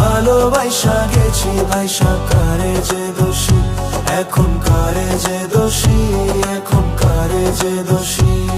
ভালোবাসা গেছি ভাইসা কারে যে দোষী? এখন কারে যে দোষী এখন কারে যে দোষী।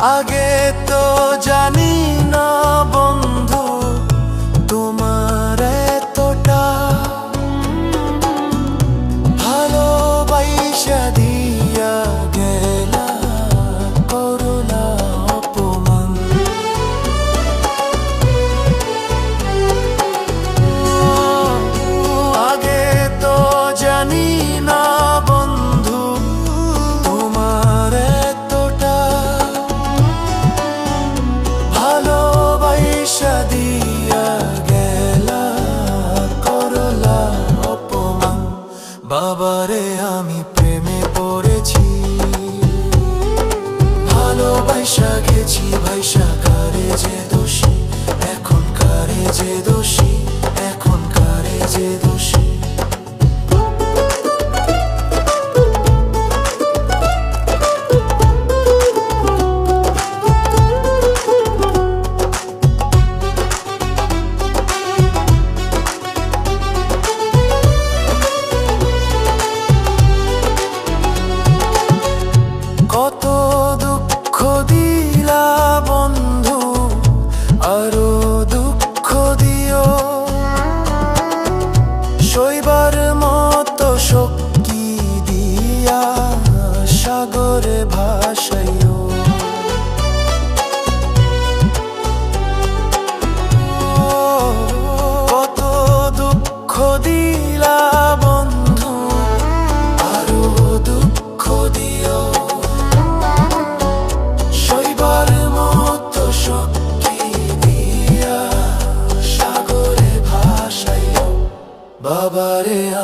आगे तो বাবারে আমি প্রেমে পড়েছি। ভালোবাসা মতো শক্তি দিয়া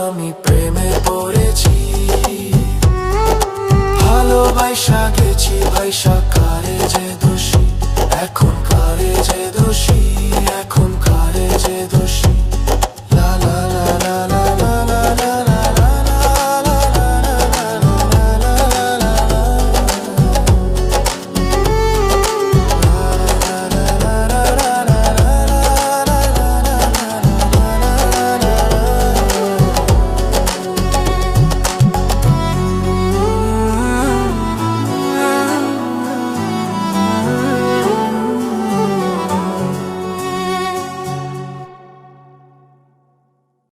আমি প্রেমে পড়েছি। ভালোবাসা গেছি ভাইসা কারে যে